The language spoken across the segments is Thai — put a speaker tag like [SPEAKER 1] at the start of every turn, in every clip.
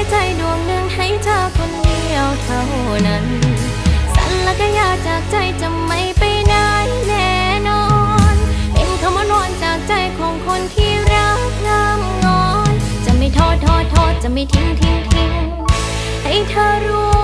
[SPEAKER 1] ค่ใจดวงหนึ่งให้เธอคนเดียวเท่านั้น สันและก็ยาจากใจจะไม่ไปไหนแน่นอน เป็นคำว่านอนจากใจของคนที่รักงามงอน จะไม่ทอดทอดทอดจะไม่ทิ้งทิ้งทิ้งให้เธอรู้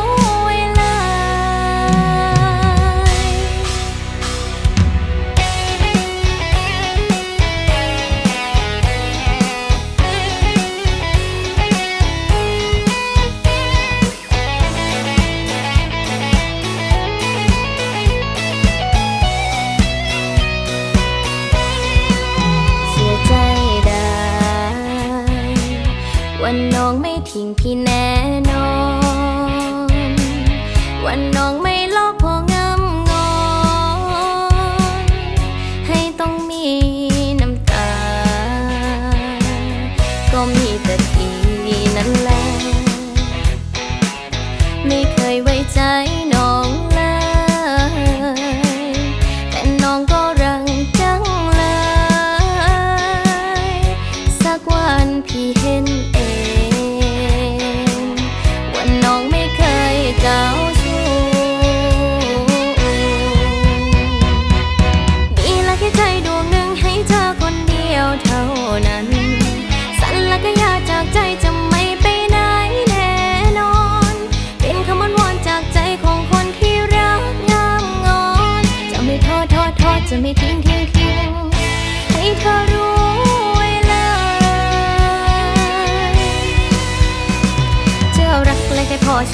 [SPEAKER 1] น้องไม่ทิ้งพี่แน่นอนวันน้อง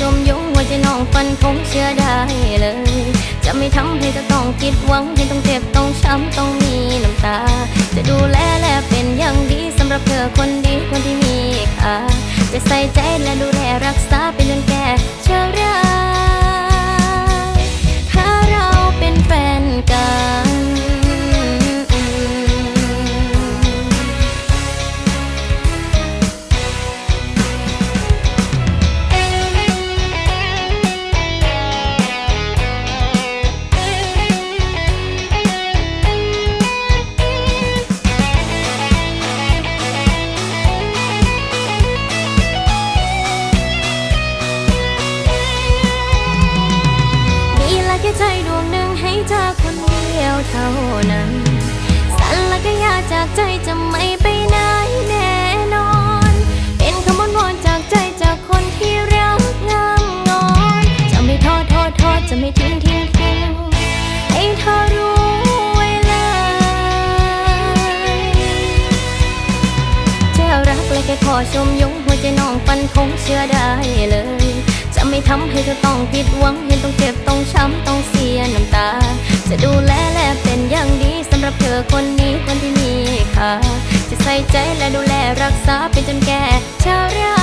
[SPEAKER 1] ชมยงว่าจะน้องฟันคงเชื่อได้เลย จะไม่ทำให้เธอต้องคิดหวังให้ต้องเจ็บต้องช้ำต้องมีน้ำตา จะดูแลและเป็นอย่างดีสำหรับเธอคนดีคนที่มีค่าจะใส่ใจและดูแลรักษาเป็นจนแก่ ดวงหนึ่งให้เธอคนเดียวเท่านั้น สันละก็ยาจากใจจะไม่ไปไหนแน่นอน เป็นคำวันวอนจากใจจากคนที่รักงามงอน จะไม่ทอดทอดทอดจะไม่ทิ้งทิ้งทิ้งให้เธอรู้ไว้เลยเจ้ารักและแค่พอชมยงหัวใจน้องฟันคงเชื่อได้เลย จะไม่ทำให้เธอต้องผิดหวังให้ต้องเจ็บต้องช้ำต้องเสียน้ำตา จะดูแลและเป็นอย่างดีสำหรับเธอคนนี้คนที่มีค่าจะใส่ใจและดูแลรักษาไปจนแก่ชารา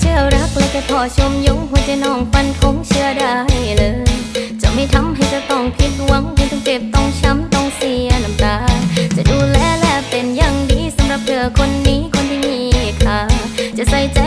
[SPEAKER 1] เจ้ารักและแค่พอชมยงหัวใจน้องฟันคงเชื่อได้เลย จะใส่ใจ